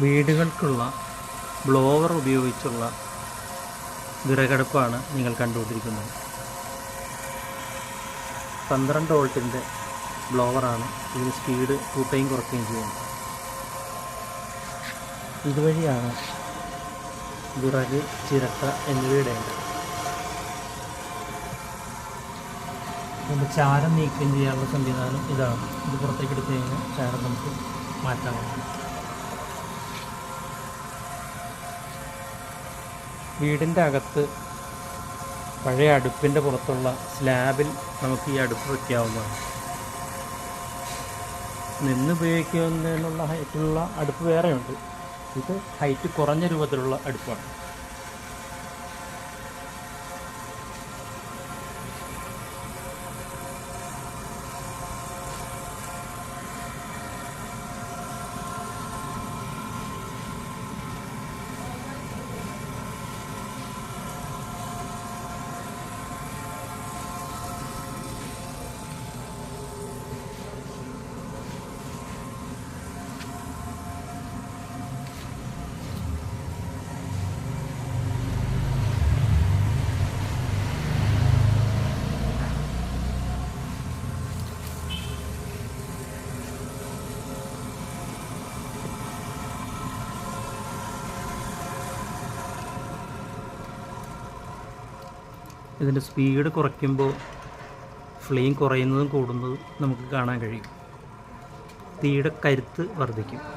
വീടുകൾക്കുള്ള blower ഉപയോഗിച്ചുള്ള വിറകടുപ്പാണ് നിങ്ങൾ കണ്ടുകൊണ്ടിരിക്കുന്നത്. പന്ത്രണ്ട് വോൾട്ടിന്റെ ബ്ലോവറാണ് ഇതിന് സ്പീഡ് കൂട്ടുകയും കുറയ്ക്കുകയും ചെയ്യുന്നത്. ഇതുവഴിയാണ് വിറക് ചിരട്ട എന്നിവയിടേണ്ടത് ഇതിന്റെ ചാരം നീക്കം ചെയ്യാനുള്ള സംവിധാനം ഇതാണ്. ഇത് പുറത്തേക്ക് എടുത്തു കഴിഞ്ഞാൽ ചാരം നമുക്ക് മാറ്റാവുന്നതാണ്. വീടിന്റെ അകത്ത് പഴയ അടുപ്പിന്റെ പുറത്തുള്ള സ്ലാബിൽ നമുക്ക് ഈ അടുപ്പ് വയ്ക്കാവുന്നതാണ്. നിന്ന് ഉപയോഗിക്കുന്നതിനുള്ള ഹൈറ്റുള്ള അടുപ്പ് വേറെയുണ്ട്. ഇത് ഹൈറ്റ് കുറഞ്ഞ രൂപത്തിലുള്ള അടുപ്പാണ്. ഇതിന്റെ സ്പീഡ് കുറയ്ക്കുമ്പോൾ ഫ്ലെയിം കുറയുന്നതും കൂടുന്നതും നമുക്ക് കാണാൻ കഴിയും. തീയുടെ കരുത്ത് വർദ്ധിക്കും.